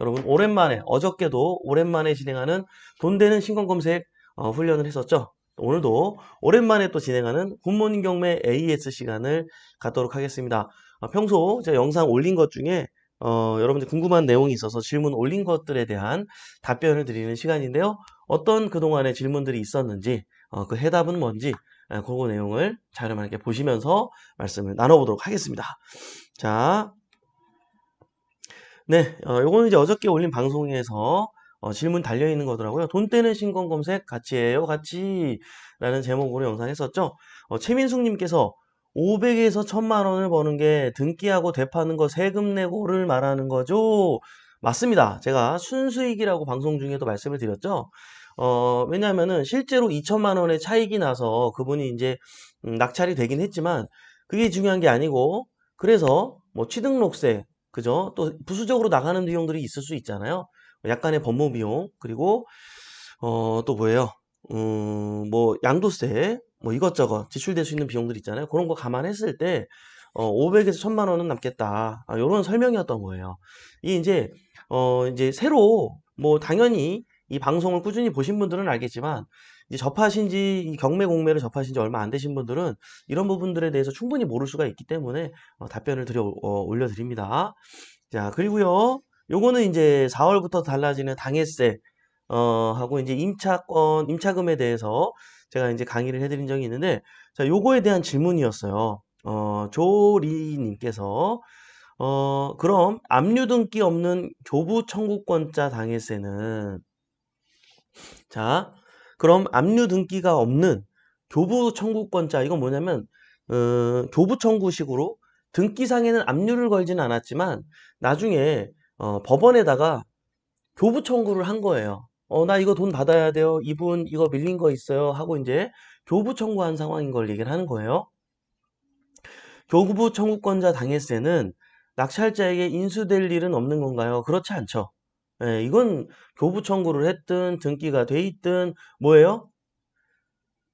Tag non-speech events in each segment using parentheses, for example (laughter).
여러분 오랜만에 어저께도 오랜만에 진행하는 돈 되는 신권 검색 어, 훈련을 했었죠. 오늘도 오랜만에 또 진행하는 굿모닝 경매 AS 시간을 갖도록 하겠습니다. 어, 평소 제가 영상 올린 것 중에 어, 여러분들 궁금한 내용이 있어서 질문 올린 것들에 대한 답변을 드리는 시간인데요. 어떤 그동안의 질문들이 있었는지 어, 그 해답은 뭔지 아, 그거 내용을 자료만 이렇게 보시면서 말씀을 나눠보도록 하겠습니다. 자, 네, 어, 요거는 이제 어저께 올린 방송에서 어, 질문 달려있는 거더라고요. 돈 떼는 신권 검색 같이해요, 같이. 라는 제목으로 영상 했었죠. 어, 최민숙님께서 500에서 1000만 원을 버는 게 등기하고 되파는 거 세금 내고를 말하는 거죠. 맞습니다. 제가 순수익이라고 방송 중에도 말씀을 드렸죠. 어, 왜냐하면은 실제로 2천만 원의 차익이 나서 그분이 이제 음, 낙찰이 되긴 했지만 그게 중요한 게 아니고 그래서 뭐 취등록세 그죠? 또 부수적으로 나가는 비용들이 있을 수 있잖아요. 약간의 법무 비용 그리고 어, 또 뭐예요? 음, 뭐 양도세 뭐 이것저것 지출될 수 있는 비용들 있잖아요. 그런 거 감안했을 때 어, 500에서 1000만 원은 남겠다. 아, 요런 설명이었던 거예요. 이 이제 어, 이제 새로 뭐 당연히 이 방송을 꾸준히 보신 분들은 알겠지만 접하신 지, 이 경매 공매를 접하신 지 얼마 안 되신 분들은 이런 부분들에 대해서 충분히 모를 수가 있기 때문에 어, 답변을 드려, 어, 올려드립니다. 자, 그리고요. 요거는 이제 4월부터 달라지는 당해세, 어, 하고 이제 임차권, 임차금에 대해서 제가 이제 강의를 해드린 적이 있는데, 자, 요거에 대한 질문이었어요. 어, 조리님께서, 어, 그럼 압류 등기 없는 교부 청구권자 당해세는, 자, 그럼 압류 등기가 없는 교부 청구권자 이건 뭐냐면 어, 교부 청구식으로 등기상에는 압류를 걸지는 않았지만 나중에 어, 법원에다가 교부 청구를 한 거예요. 어, 나 이거 돈 받아야 돼요. 이분 이거 밀린 거 있어요. 하고 이제 교부 청구한 상황인 걸 얘기를 하는 거예요. 교부 청구권자 당해세는 낙찰자에게 인수될 일은 없는 건가요? 그렇지 않죠. 예, 이건 교부 청구를 했든 등기가 돼 있든 뭐예요?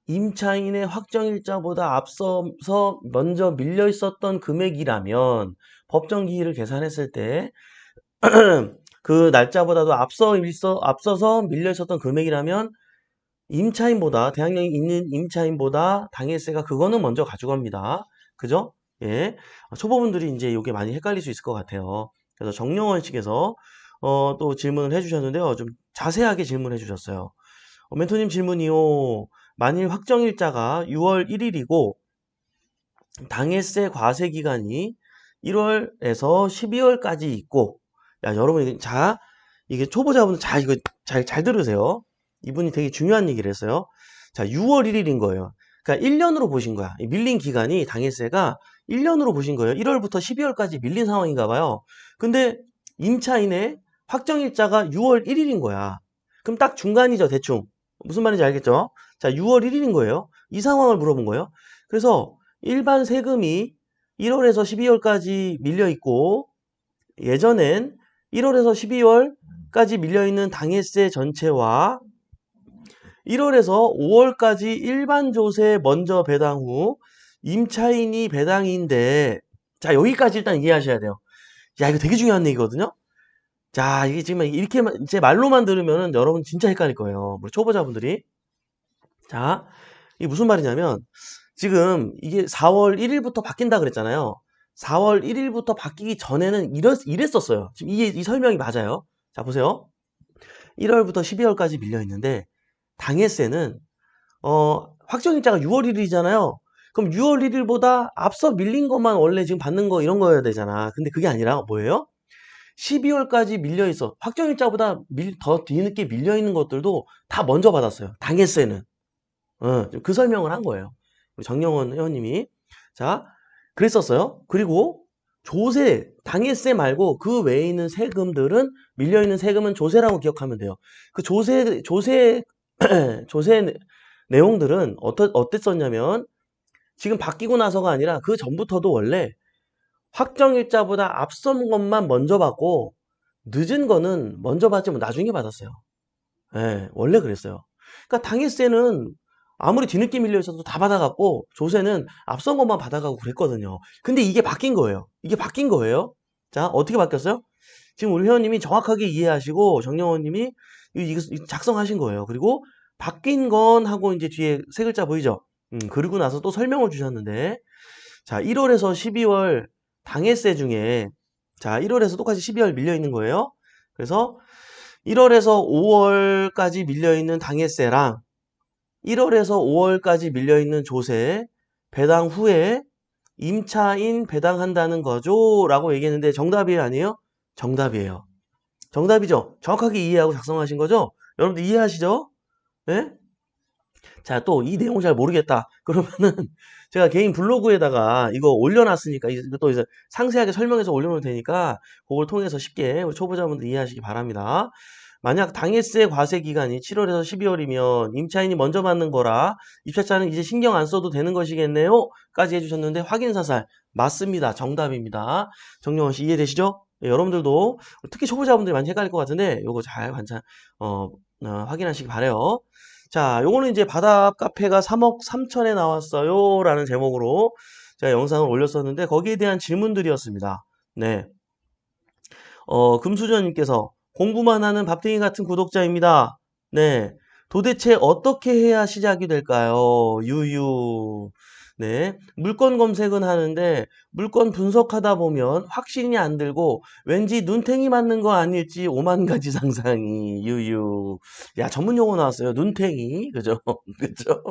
임차인의 확정일자보다 앞서서 먼저 밀려 있었던 금액이라면 법정 기일을 계산했을 때 (clears throat) 그 날짜보다도 앞서 일서, 앞서서 밀려 있었던 금액이라면 임차인보다 대항력이 있는 임차인보다 당해세가 그거는 먼저 가져갑니다. 그죠? 예. 초보분들이 이제 이게 많이 헷갈릴 수 있을 것 같아요. 그래서 정령원식에서 어, 또 질문을 해주셨는데요. 좀 자세하게 질문해 주셨어요. 어, 멘토님 질문이요. 만일 확정일자가 6월 1일이고 당해세 과세 기간이 1월에서 12월까지 있고 야 여러분 자 이게 초보자분들 자 이거 잘 잘 들으세요. 이분이 되게 중요한 얘기를 했어요. 자 6월 1일인 거예요. 그러니까 1년으로 보신 거야. 밀린 기간이 당해세가 1년으로 보신 거예요. 1월부터 12월까지 밀린 상황인가 봐요. 근데 임차인의 확정일자가 6월 1일인 거야. 그럼 딱 중간이죠, 대충. 무슨 말인지 알겠죠? 자, 6월 1일인 거예요. 이 상황을 물어본 거예요. 그래서 일반 세금이 1월에서 12월까지 밀려 있고 예전엔 1월에서 12월까지 밀려 있는 당해세 전체와 1월에서 5월까지 일반 조세 먼저 배당 후 임차인이 배당인데 자 여기까지 일단 이해하셔야 돼요. 야 이거 되게 중요한 얘기거든요. 자, 이게 지금 이렇게 제 말로만 들으면 여러분 진짜 헷갈릴 거예요. 우리 초보자분들이. 자, 이게 무슨 말이냐면 지금 이게 4월 1일부터 바뀐다 그랬잖아요. 4월 1일부터 바뀌기 전에는 이랬, 이랬었어요. 지금 이, 이 설명이 맞아요. 자, 보세요. 1월부터 12월까지 밀려 있는데 당해세는 어, 확정일자가 6월 1일이잖아요. 그럼 6월 1일보다 앞서 밀린 것만 원래 지금 받는 거 이런 거여야 되잖아. 근데 그게 아니라 뭐예요? 12월까지 밀려 있어. 확정일자보다 밀, 더 뒤늦게 밀려 있는 것들도 다 먼저 받았어요. 당해세는. 어, 그 설명을 한 거예요. 정영원 회원님이. 자, 그랬었어요. 그리고 조세, 당해세 말고 그 외에 있는 세금들은 밀려 있는 세금은 조세라고 기억하면 돼요. 그 조세, 조세, (clears throat) 조세 내용들은 어떠, 어땠었냐면 지금 바뀌고 나서가 아니라 그 전부터도 원래 확정 일자보다 앞선 것만 먼저 받고 늦은 거는 먼저 받지 뭐 나중에 받았어요. 예, 원래 그랬어요. 그러니까 당일세는 아무리 뒤늦게 밀려 있어도 다 받아갖고 조세는 앞선 것만 받아가고 그랬거든요. 근데 이게 바뀐 거예요. 이게 바뀐 거예요. 자, 어떻게 바뀌었어요? 지금 우리 회원님이 정확하게 이해하시고 정영원님이 이거 작성하신 거예요. 그리고 바뀐 건 하고 이제 뒤에 세 글자 보이죠? 음, 그리고 나서 또 설명을 주셨는데 자 1월에서 12월 당해세 중에 자 1월에서 똑같이 12월 밀려 있는 거예요. 그래서 1월에서 5월까지 밀려 있는 당해세랑 1월에서 5월까지 밀려 있는 조세 배당 후에 임차인 배당한다는 거죠 라고 얘기했는데 정답이에요 아니에요? 정답이에요. 정답이죠. 정확하게 이해하고 작성하신 거죠? 여러분들 이해하시죠? 네? 자, 또 이 내용 잘 모르겠다. 그러면은 (laughs) 제가 개인 블로그에다가 이거 올려놨으니까 이거 이제 상세하게 설명해서 올려놓을 테니까 그걸 통해서 쉽게 초보자분들 이해하시기 바랍니다. 만약 당해세 과세 기간이 7월에서 12월이면 임차인이 먼저 받는 거라 입찰자는 이제 신경 안 써도 되는 것이겠네요. 까지 해주셨는데 확인 사살 맞습니다. 정답입니다. 정영원 씨 이해되시죠? 네, 여러분들도 특히 초보자분들이 많이 헷갈릴 것 같은데 요거 잘 관찰 어, 어, 확인하시기 바래요. 자, 요거는 이제 바닥 카페가 3억 3천에 나왔어요. 라는 제목으로 제가 영상을 올렸었는데 거기에 대한 질문들이었습니다. 네. 어, 금수저님께서 공부만 하는 밥탱이 같은 구독자입니다. 네. 도대체 어떻게 해야 시작이 될까요? 유유. 네. 물건 검색은 하는데 물건 분석하다 보면 확신이 안 들고 왠지 눈탱이 맞는 거 아닐지 오만 가지 (laughs) 상상이 유유. 야, 전문 용어 나왔어요. 눈탱이. 그죠? (laughs) 그죠?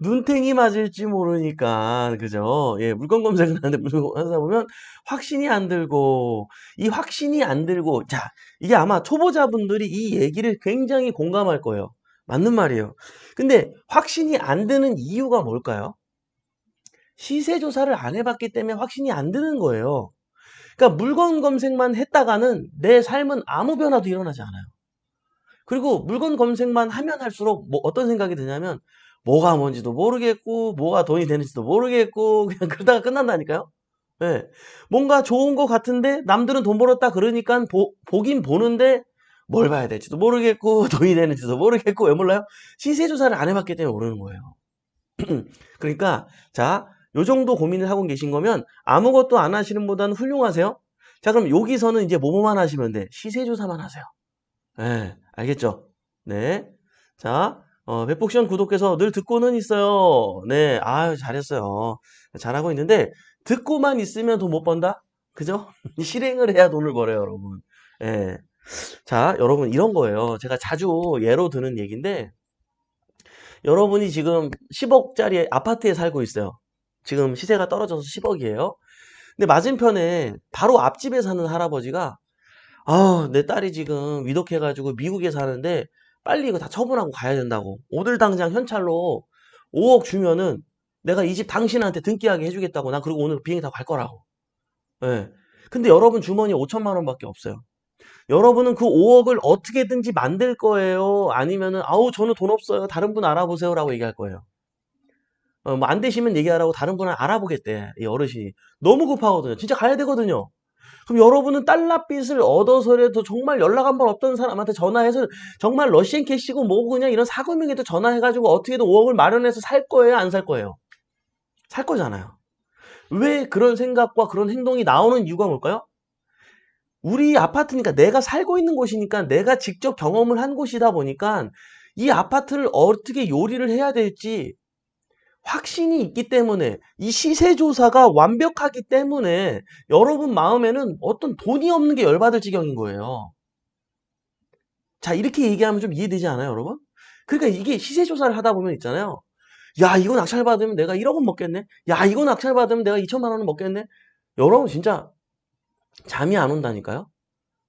눈탱이 맞을지 모르니까. 그죠? 예, 물건 검색을 하는데 물건 하다 보면 확신이 안 들고 이 확신이 안 들고 자, 이게 아마 초보자분들이 이 얘기를 굉장히 공감할 거예요. 맞는 말이에요. 근데 확신이 안 드는 이유가 뭘까요? 시세 조사를 안 해봤기 때문에 확신이 안 드는 거예요. 그러니까 물건 검색만 했다가는 내 삶은 아무 변화도 일어나지 않아요. 그리고 물건 검색만 하면 할수록 뭐 어떤 생각이 드냐면 뭐가 뭔지도 모르겠고 뭐가 돈이 되는지도 모르겠고 (laughs) 그냥 그러다가 끝난다니까요. 네. 뭔가 좋은 것 같은데 남들은 돈 벌었다 그러니까 보, 보긴 보는데 뭘 봐야 될지도 모르겠고 (laughs) 돈이 되는지도 모르겠고 왜 몰라요? 시세 조사를 안 해봤기 때문에 모르는 거예요. (clears throat) 그러니까 자, 요 정도 고민을 하고 계신 거면 아무것도 안 하시는 보다는 훌륭하세요. 자, 그럼 여기서는 이제 뭐뭐만 하시면 돼? 시세 조사만 하세요. 네, 알겠죠? 네. 자, 어, 백복션 구독해서 늘 듣고는 있어요. 네, 아유, 잘했어요. 잘하고 있는데, 듣고만 있으면 돈 못 번다? 그죠? (laughs) 실행을 해야 돈을 벌어요, 여러분. 예. 자, 여러분, 이런 거예요. 제가 자주 예로 드는 얘기인데, 여러분이 지금 10억짜리 아파트에 살고 있어요. 지금 시세가 떨어져서 10억이에요. 근데 맞은편에 바로 앞집에 사는 할아버지가 아, 내 딸이 지금 위독해가지고 미국에 사는데 빨리 이거 다 처분하고 가야 된다고. 오늘 당장 현찰로 5억 주면은 내가 이 집 당신한테 등기하게 해주겠다고. 난 그리고 오늘 비행기 타고 갈 거라고. 예. 네. 근데 여러분 주머니에 5천만 원밖에 없어요. 여러분은 그 5억을 어떻게든지 만들 거예요? 아니면은 아우 저는 돈 없어요. 다른 분 알아보세요라고 얘기할 거예요. 어, 뭐안 되시면 얘기하라고 다른 분을 알아보겠대. 이 어르신이. 너무 급하거든요. 진짜 가야 되거든요. 그럼 여러분은 달러빚을 얻어서라도 정말 연락 한 번 없던 사람한테 전화해서 정말 러시안 캐시고 뭐고 그냥 이런 사금융에도 전화해가지고 어떻게든 5억을 마련해서 살 거예요? 안 살 거예요? 살 거잖아요. 왜 그런 생각과 그런 행동이 나오는 이유가 뭘까요? 우리 아파트니까 내가 살고 있는 곳이니까 내가 직접 경험을 한 곳이다 보니까 이 아파트를 어떻게 요리를 해야 될지 확신이 있기 때문에 이 시세 조사가 완벽하기 때문에 여러분 마음에는 어떤 돈이 없는 게 열받을 지경인 거예요. 자, 이렇게 얘기하면 좀 이해되지 않아요, 여러분? 그러니까 이게 시세 조사를 하다 보면 있잖아요. 야, 이거 낙찰 받으면 내가 1억원 먹겠네. 야, 이거 낙찰 받으면 내가 2천만 원은 먹겠네. 여러분 진짜 잠이 안 온다니까요.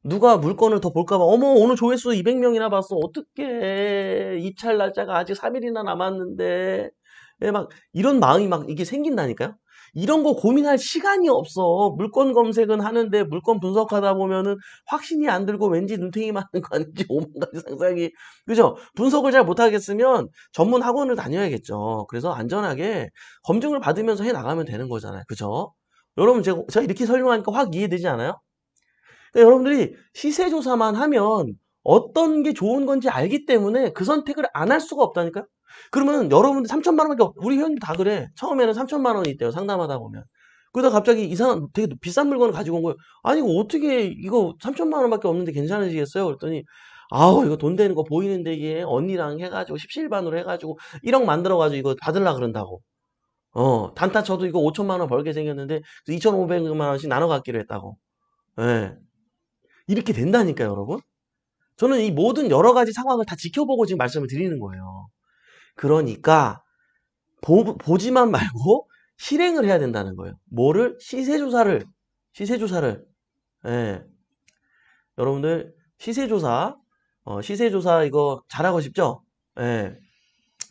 누가 물건을 더 볼까봐 어머 오늘 조회수 200명이나 봤어 어떻게 입찰 날짜가 아직 3일이나 남았는데 예, 막 이런 마음이 막 이게 생긴다니까요. 이런 거 고민할 시간이 없어. 물건 검색은 하는데 물건 분석하다 보면은 확신이 안 들고 왠지 눈탱이 맞는 거 아닌지 (laughs) 오만 가지 상상이 그죠? 분석을 잘 못하겠으면 전문 학원을 다녀야겠죠. 그래서 안전하게 검증을 받으면서 해 나가면 되는 거잖아요. 그죠? 여러분 제가, 제가 이렇게 설명하니까 확 이해되지 않아요? 그러니까 여러분들이 시세 조사만 하면 어떤 게 좋은 건지 알기 때문에 그 선택을 안 할 수가 없다니까요. 그러면 여러분들 3천만 원밖에 없, 우리 회원님 다 그래. 처음에는 3천만 원이 있대요. 상담하다 보면. 그러다 갑자기 이상한 되게 비싼 물건을 가지고 온 거예요. 아니 이거 어떻게 이거 3천만 원밖에 없는데 괜찮으시겠어요? 그랬더니 아우 이거 돈 되는 거 보이는데 이게 언니랑 해가지고 십시일반으로 해가지고 1억 만들어가지고 이거 받으려 그런다고. 어 단타 쳐도 이거 5천만 원 벌게 생겼는데 2,500만 원씩 나눠 갖기로 했다고. 예. 이렇게 된다니까요, 여러분. 저는 이 모든 여러 가지 상황을 다 지켜보고 지금 말씀을 드리는 거예요. 그러니까 보, 보지만 말고 실행을 해야 된다는 거예요. 뭐를? 시세 조사를. 시세 조사를. 예. 여러분들 시세 조사 어, 시세 조사 이거 잘하고 싶죠? 예.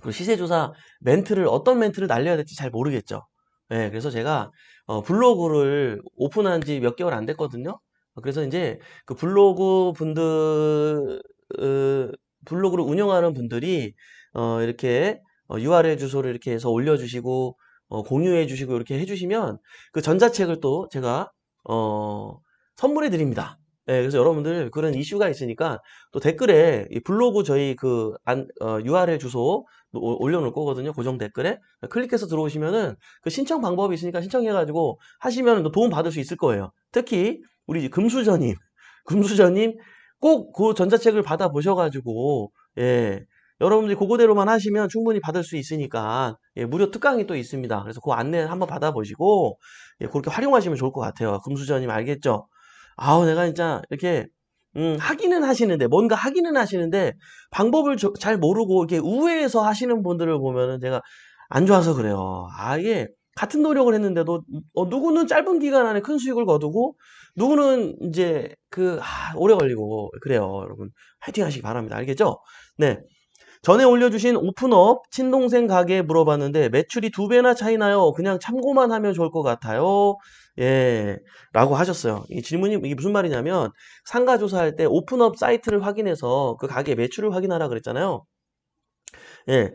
그 시세조사 멘트를 어떤 멘트를 날려야 될지 잘 모르겠죠. 예. 그래서 제가 어, 블로그를 오픈한 지 몇 개월 안 됐거든요. 그래서 이제 그 블로그 분들 으, 블로그를 운영하는 분들이 어, 이렇게 어, URL 주소를 이렇게 해서 올려주시고 어, 공유해 주시고 이렇게 해주시면 그 전자책을 또 제가 어, 선물해 드립니다. 네, 그래서 여러분들 그런 이슈가 있으니까 또 댓글에 이 블로그 저희 그 안, 어, URL 주소 오- 올려놓을 거거든요. 고정 댓글에 클릭해서 들어오시면은 그 신청 방법이 있으니까 신청해가지고 하시면 또 도움 받을 수 있을 거예요. 특히 우리 금수저님, (laughs) 금수저님 꼭 그 전자책을 받아 보셔가지고 예. 여러분들이 그거대로만 하시면 충분히 받을 수 있으니까 예, 무료 특강이 또 있습니다. 그래서 그 안내 한번 받아보시고 예, 그렇게 활용하시면 좋을 것 같아요. 금수저님 알겠죠? 아우 내가 진짜 이렇게 음, 하기는 하시는데 뭔가 하기는 하시는데 방법을 저- 잘 모르고 이렇게 우회해서 하시는 분들을 보면은 제가 안 좋아서 그래요. 아 이게 같은 노력을 했는데도 어, 누구는 짧은 기간 안에 큰 수익을 거두고 누구는 이제 그 아, 오래 걸리고 그래요. 여러분 화이팅 하시기 바랍니다. 알겠죠? 네. 전에 올려주신 오픈업 친동생 가게 물어봤는데 매출이 두 배나 차이 나요. 그냥 참고만 하면 좋을 것 같아요. 예, 라고 하셨어요. 이 질문이 이게 무슨 말이냐면 상가 조사할 때 오픈업 사이트를 확인해서 그 가게 매출을 확인하라 그랬잖아요. 예.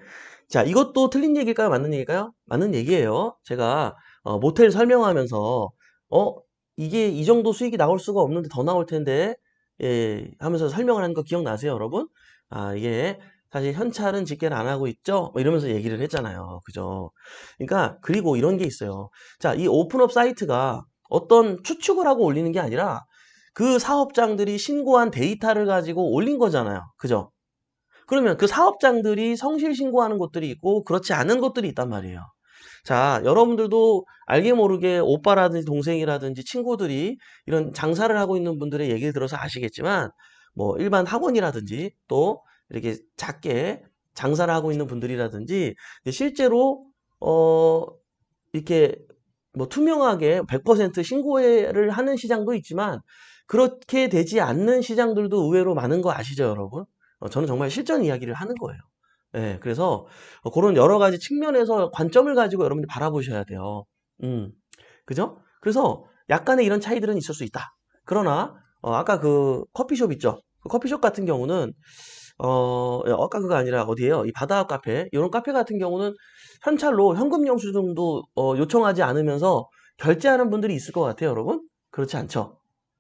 자, 이것도 틀린 얘기일까요? 맞는 얘기일까요? 맞는 얘기예요. 제가 어, 모텔 설명하면서 어, 이게 이 정도 수익이 나올 수가 없는데 더 나올 텐데 예, 하면서 설명을 한 거 기억나세요, 여러분? 아, 이게 사실 현찰은 집계를 안 하고 있죠? 뭐 이러면서 얘기를 했잖아요. 그죠? 그러니까 그리고 이런 게 있어요. 자, 이 오픈업 사이트가 어떤 추측을 하고 올리는 게 아니라 그 사업장들이 신고한 데이터를 가지고 올린 거잖아요. 그죠? 그러면 그 사업장들이 성실 신고하는 곳들이 있고 그렇지 않은 곳들이 있단 말이에요. 자, 여러분들도 알게 모르게 오빠라든지 동생이라든지 친구들이 이런 장사를 하고 있는 분들의 얘기를 들어서 아시겠지만 뭐 일반 학원이라든지 또 이렇게 작게 장사를 하고 있는 분들이라든지 실제로 어 이렇게 뭐 투명하게 100% 신고를 하는 시장도 있지만 그렇게 되지 않는 시장들도 의외로 많은 거 아시죠, 여러분? 어, 저는 정말 실전 이야기를 하는 거예요. 예, 그래서 어, 그런 여러 가지 측면에서 관점을 가지고 여러분들이 바라보셔야 돼요. 음, 그죠? 그래서 약간의 이런 차이들은 있을 수 있다. 그러나 어, 아까 그 커피숍 있죠? 그 커피숍 같은 경우는 어, 아까 그거 아니라 어디에요? 이 바다 카페 이런 카페 같은 경우는 현찰로 현금 영수증도 어, 요청하지 않으면서 결제하는 분들이 있을 것 같아요, 여러분. 그렇지 않죠?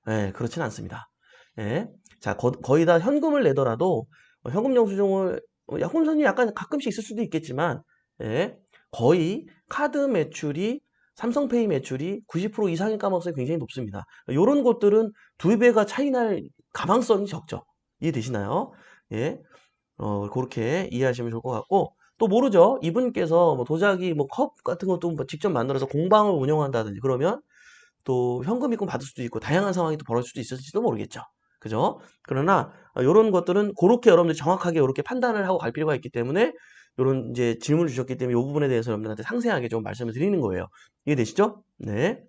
예, 그렇진 않습니다. 예. 자, 거, 거의 다 현금을 내더라도 어, 현금 영수증을 어, 야, 혼선이 약간 가끔씩 있을 수도 있겠지만 예, 거의 카드 매출이 삼성페이 매출이 90% 이상일 가능성이 굉장히 높습니다. 이런 것들은 두 배가 차이 날 가망성이 적죠. 이해되시나요? 예. 어, 그렇게 이해하시면 좋을 것 같고, 또 모르죠. 이분께서 뭐 도자기 뭐 컵 같은 것도 뭐 직접 만들어서 공방을 운영한다든지 그러면 또 현금 입금 받을 수도 있고 다양한 상황이 또 벌어질 수도 있을지도 모르겠죠. 그죠? 그러나 이런 것들은 그렇게 여러분들이 정확하게 이렇게 판단을 하고 갈 필요가 있기 때문에 이런 이제 질문을 주셨기 때문에 이 부분에 대해서 여러분들한테 상세하게 좀 말씀을 드리는 거예요. 이해되시죠? 네.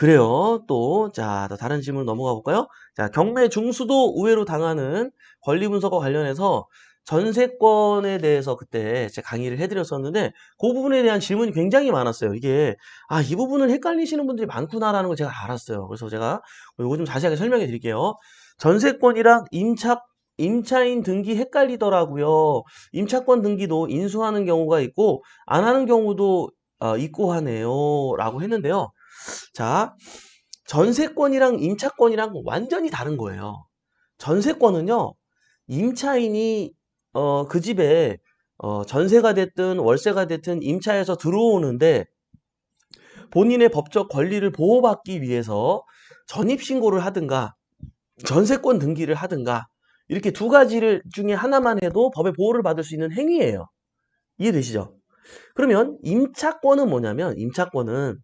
그래요. 또, 자, 또 다른 질문 넘어가 볼까요? 자, 경매 중수도 우회로 당하는 권리 분석과 관련해서 전세권에 대해서 그때 제가 강의를 해드렸었는데 그 부분에 대한 질문이 굉장히 많았어요. 이게 아, 이 부분을 헷갈리시는 분들이 많구나라는 걸 제가 알았어요. 그래서 제가 이거 좀 자세하게 설명해 드릴게요. 전세권이랑 임차 임차인 등기 헷갈리더라고요. 임차권 등기도 인수하는 경우가 있고 안 하는 경우도 어, 있고 하네요. 라고 했는데요. 자, 전세권이랑 임차권이랑 완전히 다른 거예요. 전세권은요, 임차인이 어, 그 집에 어, 전세가 됐든 월세가 됐든 임차해서 들어오는데 본인의 법적 권리를 보호받기 위해서 전입신고를 하든가 전세권 등기를 하든가 이렇게 두 가지를 중에 하나만 해도 법의 보호를 받을 수 있는 행위예요. 이해되시죠? 그러면 임차권은 뭐냐면 임차권은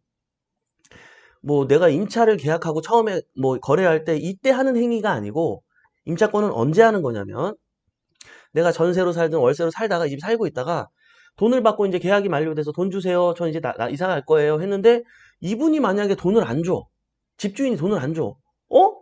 뭐 내가 임차를 계약하고 처음에 뭐 거래할 때 이때 하는 행위가 아니고 임차권은 언제 하는 거냐면 내가 전세로 살든 월세로 살다가 이 집 살고 있다가 돈을 받고 이제 계약이 만료돼서 돈 주세요. 저 이제 나, 나 이사 갈 거예요. 했는데 이분이 만약에 돈을 안 줘. 집주인이 돈을 안 줘. 어?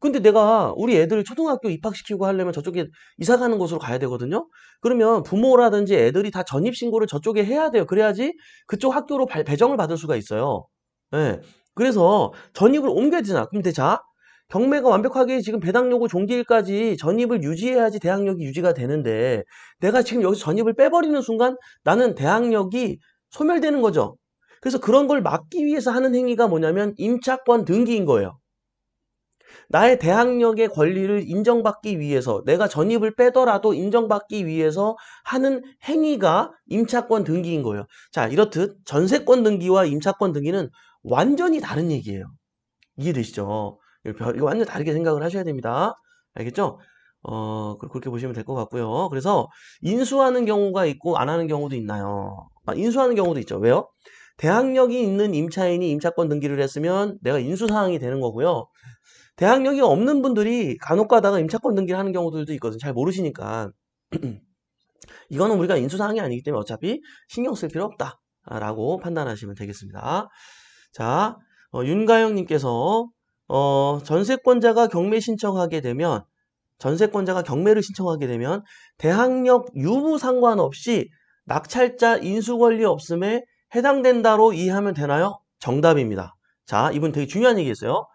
근데 내가 우리 애들 초등학교 입학시키고 하려면 저쪽에 이사 가는 곳으로 가야 되거든요. 그러면 부모라든지 애들이 다 전입 신고를 저쪽에 해야 돼요. 그래야지 그쪽 학교로 발- 배정을 받을 수가 있어요. 예. 그래서 전입을 옮겨야 되잖아. 근데 자, 경매가 완벽하게 지금 배당 요구 종기일까지 전입을 유지해야지 대항력이 유지가 되는데 내가 지금 여기서 전입을 빼버리는 순간 나는 대항력이 소멸되는 거죠. 그래서 그런 걸 막기 위해서 하는 행위가 뭐냐면 임차권 등기인 거예요. 나의 대항력의 권리를 인정받기 위해서 내가 전입을 빼더라도 인정받기 위해서 하는 행위가 임차권 등기인 거예요. 자, 이렇듯 전세권 등기와 임차권 등기는 완전히 다른 얘기예요. 이해되시죠? 이거 완전 다르게 생각을 하셔야 됩니다. 알겠죠? 어, 그- 그렇게 보시면 될 것 같고요. 그래서 인수하는 경우가 있고 안 하는 경우도 있나요? 아, 인수하는 경우도 있죠. 왜요? 대항력이 있는 임차인이 임차권 등기를 했으면 내가 인수사항이 되는 거고요. 대항력이 없는 분들이 간혹 가다가 임차권 등기를 하는 경우들도 있거든요. 잘 모르시니까. (clears throat) 이거는 우리가 인수사항이 아니기 때문에 어차피 신경 쓸 필요 없다라고 판단하시면 되겠습니다. 자, 어, 윤가영님께서 어, 전세권자가 경매 신청하게 되면 전세권자가 경매를 신청하게 되면 대항력 유무 상관없이 낙찰자 인수 권리 없음에 해당된다로 이해하면 되나요? 정답입니다. 자, 이분 되게 중요한 얘기했어요.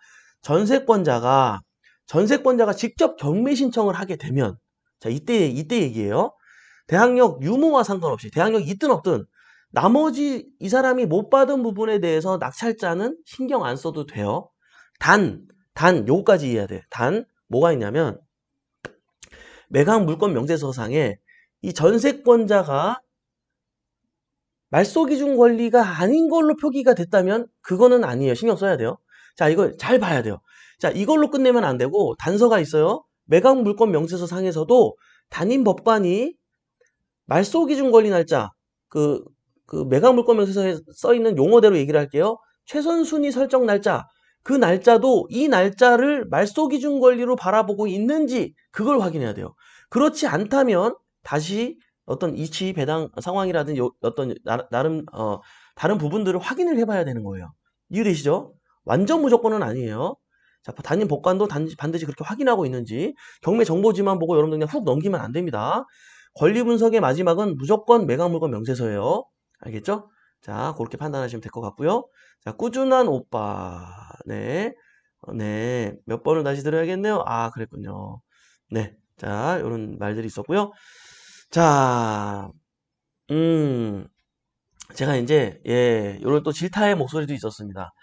전세권자가 전세권자가 직접 경매 신청을 하게 되면 자, 이때 이때 얘기예요. 대항력 유무와 상관없이 대항력 있든 없든 나머지 이 사람이 못 받은 부분에 대해서 낙찰자는 신경 안 써도 돼요. 단, 단, 요거까지 이해해야 돼. 단, 뭐가 있냐면, 매각 물권 명세서상에 이 전세권자가 말소 기준 권리가 아닌 걸로 표기가 됐다면, 그거는 아니에요. 신경 써야 돼요. 자, 이걸 잘 봐야 돼요. 자, 이걸로 끝내면 안 되고, 단서가 있어요. 매각 물권 명세서 상에서도 담임 법관이 말소 기준 권리 날짜, 그, 그 매각 물권 명세서에 써 있는 용어대로 얘기를 할게요. 최선 순위 설정 날짜, 그 날짜도 이 날짜를 말소 기준 권리로 바라보고 있는지 그걸 확인해야 돼요. 그렇지 않다면 다시 어떤 이치 배당 상황이라든지 요- 어떤 나, 름 어, 다른 부분들을 확인을 해봐야 되는 거예요. 이해되시죠? 완전 무조건은 아니에요. 자, 담임 법관도 단, 반드시 그렇게 확인하고 있는지 경매 정보지만 보고 여러분들 그냥 훅 넘기면 안 됩니다. 권리 분석의 마지막은 무조건 매각 물건 명세서예요. 알겠죠? 자, 그렇게 판단하시면 될 것 같고요. 자, 꾸준한 오빠. 네. 어, 네. 몇 번을 다시 들어야겠네요. 아, 그랬군요. 네. 자, 요런 말들이 있었고요. 자, 음, 제가 이제, 예, 요런 또 질타의 목소리도 있었습니다.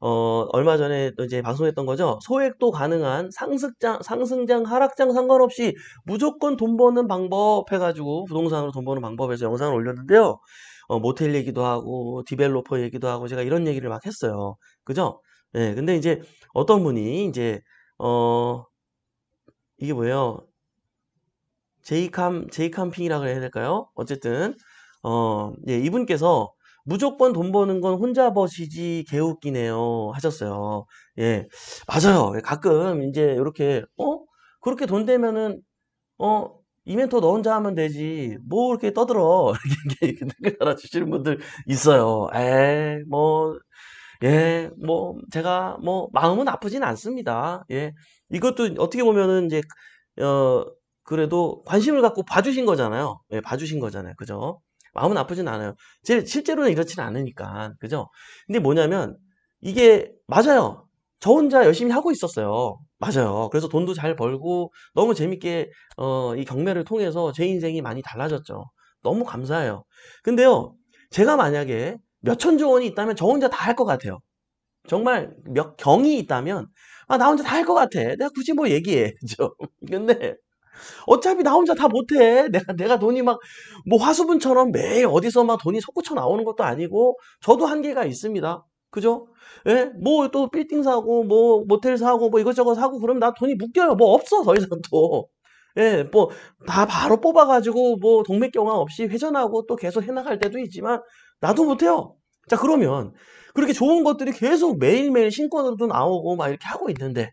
어, 얼마 전에 또 이제 방송했던 거죠. 소액도 가능한 상승장, 상승장, 하락장 상관없이 무조건 돈 버는 방법 해가지고 부동산으로 돈 버는 방법에서 영상을 올렸는데요. 어, 모텔 얘기도 하고, 디벨로퍼 얘기도 하고, 제가 이런 얘기를 막 했어요. 그죠? 예, 근데 이제 어떤 분이 이제, 어, 이게 뭐예요? 제이캄, 제이캄핑이라고 해야 될까요? 어쨌든, 어, 예, 이분께서 무조건 돈 버는 건 혼자 버시지 개웃기네요 하셨어요. 예, 맞아요. 예, 가끔 이제 이렇게, 어? 그렇게 돈 되면은, 어, 이멘토 너 혼자 하면 되지. 뭐 이렇게 떠들어. (laughs) 이렇게, 달아주시는 분들 있어요. 에, 뭐, 예, 뭐, 제가, 뭐, 마음은 아프진 않습니다. 예. 이것도 어떻게 보면은 이제, 어, 그래도 관심을 갖고 봐주신 거잖아요. 예, 봐주신 거잖아요. 그죠? 마음은 아프진 않아요. 제, 실제로는 이렇지는 않으니까. 그죠? 근데 뭐냐면, 이게, 맞아요. 저 혼자 열심히 하고 있었어요. 맞아요. 그래서 돈도 잘 벌고, 너무 재밌게, 어, 이 경매를 통해서 제 인생이 많이 달라졌죠. 너무 감사해요. 근데요, 제가 만약에 몇 천조 원이 있다면 저 혼자 다 할 것 같아요. 정말 몇 경이 있다면 아, 나 혼자 다 할 것 같아. 내가 굳이 뭐 얘기해. (laughs) 그죠? 근데 어차피 나 혼자 다 못해. 내가, 내가 돈이 막, 뭐 화수분처럼 매일 어디서 막 돈이 솟구쳐 나오는 것도 아니고, 저도 한계가 있습니다. 그죠? 예? 뭐 또 빌딩 사고, 뭐 모텔 사고, 뭐 이것저것 사고, 그러면 나 돈이 묶여요. 뭐 없어, 더 이상 또. 예, 뭐, 다 바로 뽑아가지고, 뭐, 동맥 경화 없이 회전하고 또 계속 해나갈 때도 있지만, 나도 못해요. 자, 그러면, 그렇게 좋은 것들이 계속 매일매일 신권으로도 나오고, 막 이렇게 하고 있는데,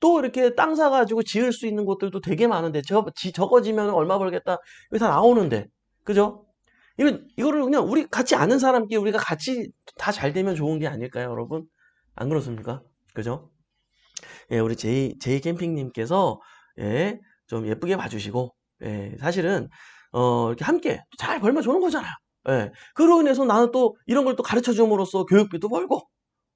또 이렇게 땅 사가지고 지을 수 있는 곳들도 되게 많은데, 저, 지, 적어지면 얼마 벌겠다, 이게 다 나오는데, 그죠? 이건, 이거를 그냥 우리 같이 아는 사람끼리 우리가 같이 다 잘 되면 좋은 게 아닐까요, 여러분? 안 그렇습니까? 그죠? 예, 우리 제이, 제이 캠핑님께서, 예, 좀 예쁘게 봐주시고, 예, 사실은, 어, 이렇게 함께 잘 벌면 좋은 거잖아요. 예, 그로 인해서 나는 또 이런 걸 또 가르쳐 줌으로써 교육비도 벌고,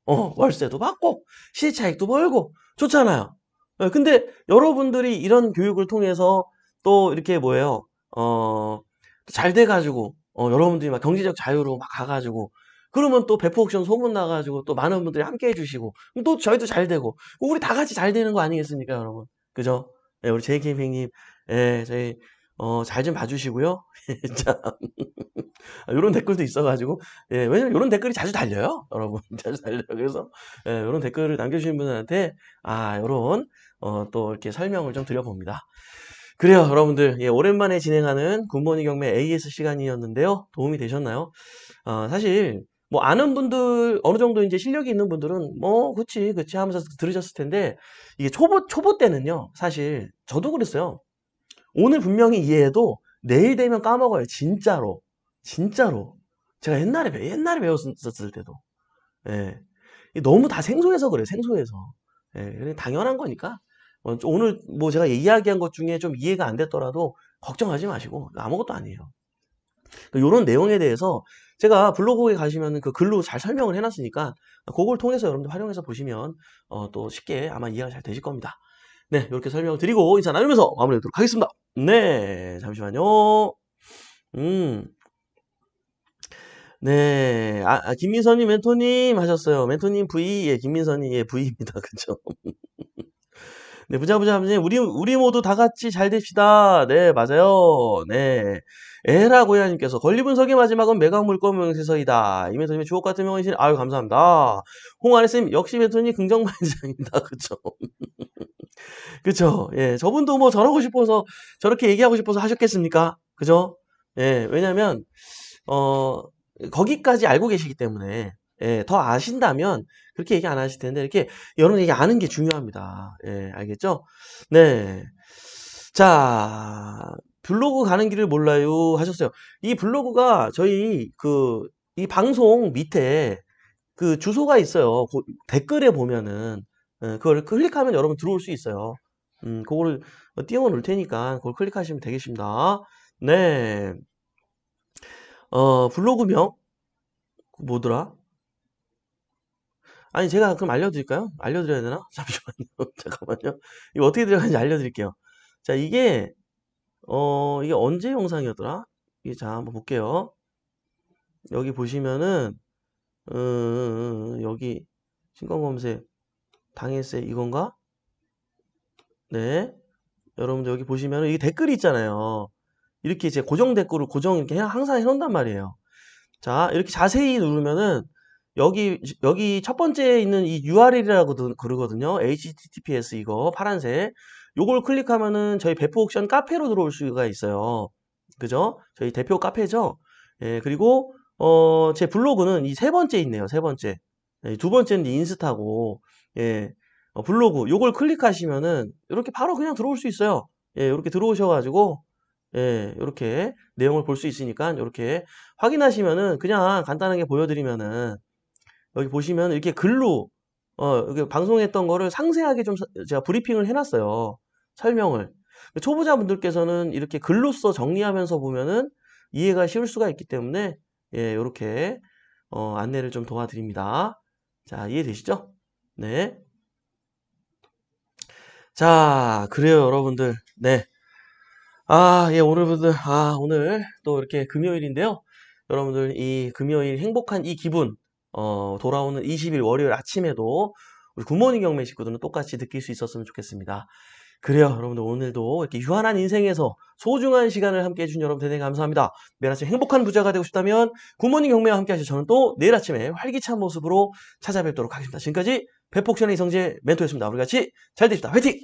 어, 월세도 받고, 시차익도 벌고, 좋잖아요. 예, 근데 여러분들이 이런 교육을 통해서 또 이렇게 뭐예요, 어, 잘 돼가지고, 어, 여러분들이 막 경제적 자유로 막 가가지고, 그러면 또 배포 옥션 소문 나가지고 또 많은 분들이 함께 해주시고, 또 저희도 잘 되고, 우리 다 같이 잘 되는 거 아니겠습니까, 여러분? 그죠? 예, 우리 JK 팽님, 예, 저희, 어, 잘 좀 봐주시고요. (laughs) 자, 이런 댓글도 있어가지고, 예, 왜냐면 이런 댓글이 자주 달려요, 여러분. (laughs) 자주 달려요. 그래서, 예, 이런 댓글을 남겨주신 분들한테, 아, 이런, 어, 또 이렇게 설명을 좀 드려봅니다. 그래요, 여러분들. 예, 오랜만에 진행하는 굿모닝 경매 AS 시간이었는데요. 도움이 되셨나요? 어, 사실, 뭐, 아는 분들, 어느 정도 이제 실력이 있는 분들은, 뭐, 그치, 그치 하면서 들으셨을 텐데, 이게 초보, 초보 때는요, 사실, 저도 그랬어요. 오늘 분명히 이해해도, 내일 되면 까먹어요. 진짜로. 진짜로. 제가 옛날에, 배- 옛날에 배웠었을 때도. 예. 너무 다 생소해서 그래요, 생소해서. 예, 당연한 거니까. 어, 좀 오늘 뭐 제가 이야기한 것 중에 좀 이해가 안 됐더라도 걱정하지 마시고 아무것도 아니에요. 이런 내용에 대해서 제가 블로그에 가시면 그 글로 잘 설명을 해놨으니까 그걸 통해서 여러분들 활용해서 보시면 어, 또 쉽게 아마 이해가 잘 되실 겁니다. 네, 이렇게 설명을 드리고 인사 나누면서 마무리하도록 하겠습니다. 네, 잠시만요. 음, 네, 아, 아, 김민선님, 멘토님 하셨어요. 멘토님 V, 예, 김민선님, 예, V입니다. (laughs) 그쵸? 네, 부자 부자 아버님, 우리 우리 모두 다 같이 잘 됩시다. 네, 맞아요. 네. 에라 고야님께서 권리 분석의 마지막은 매각 물건 명 세서이다. 이 멘토님의 주옥 같은 명언이신 아유 감사합니다. 홍아래쌤 역시 멘토님 긍정반장입니다. (laughs) 그쵸? 그쵸? 예, 저분도 뭐 저러고 싶어서 저렇게 얘기하고 싶어서 하셨겠습니까? 그죠? 예, 왜냐면 어 거기까지 알고 계시기 때문에 예, 더 아신다면 그렇게 얘기 안 하실 텐데 이렇게 여러 얘기 아는 게 중요합니다. 예, 알겠죠? 네. 자, 블로그 가는 길을 몰라요 하셨어요. 이 블로그가 저희 그 이 방송 밑에 그 주소가 있어요. 그 댓글에 보면은 예, 그걸 클릭하면 여러분 들어올 수 있어요. 음, 그거를 띄워 놓을 테니까 그걸 클릭하시면 되겠습니다. 네. 어, 블로그명 뭐더라? 아니 제가 그럼 알려드릴까요? 알려드려야 되나? (laughs) 잠시만요. (laughs) 잠깐만요. 이거 어떻게 들어가는지 알려드릴게요. 자 이게 어 이게 언제 영상이었더라? 이게 자 한번 볼게요. 여기 보시면은 음, 여기 신검검색 당일세 이건가? 네. 여러분들 여기 보시면은 이게 댓글이 있잖아요. 이렇게 이제 고정 댓글을 고정 이렇게 해- 항상 해놓는단 말이에요. 자 이렇게 자세히 누르면은 여기 여기 첫 번째 있는 이 URL이라고 그러거든요. HTTPS 이거 파란색. 요걸 클릭하면은 저희 배포 옥션 카페로 들어올 수가 있어요. 그죠? 저희 대표 카페죠. 예, 그리고 어, 제 블로그는 이 세 번째 있네요. 세 번째. 예, 두 번째는 인스타고 예, 어, 블로그 요걸 클릭하시면은 이렇게 바로 그냥 들어올 수 있어요. 예, 이렇게 들어오셔 가지고 예, 이렇게 내용을 볼 수 있으니까 이렇게 확인하시면은 그냥 간단하게 보여 드리면은 여기 보시면 이렇게 글로 어, 여기 방송했던 거를 상세하게 좀 서- 제가 브리핑을 해놨어요. 설명을. 초보자분들께서는 이렇게 글로써 정리하면서 보면은 이해가 쉬울 수가 있기 때문에 예, 이렇게 어, 안내를 좀 도와드립니다. 자, 이해되시죠? 네. 자, 그래요, 여러분들. 네. 아, 예, 오늘분들, 아, 오늘 또 이렇게 금요일인데요. 여러분들 이 금요일 행복한 이 기분, 어, 돌아오는 20일 월요일 아침에도 우리 굿모닝 경매 식구들은 똑같이 느낄 수 있었으면 좋겠습니다. 그래요. 여러분들 오늘도 이렇게 유한한 인생에서 소중한 시간을 함께 해준 여러분 대단히 감사합니다. 매일 아침 행복한 부자가 되고 싶다면 굿모닝 경매와 함께 하시죠. 저는 또 내일 아침에 활기찬 모습으로 찾아뵙도록 하겠습니다. 지금까지 배폭션의 이성재 멘토였습니다. 우리 같이 잘 됩시다. 화이팅!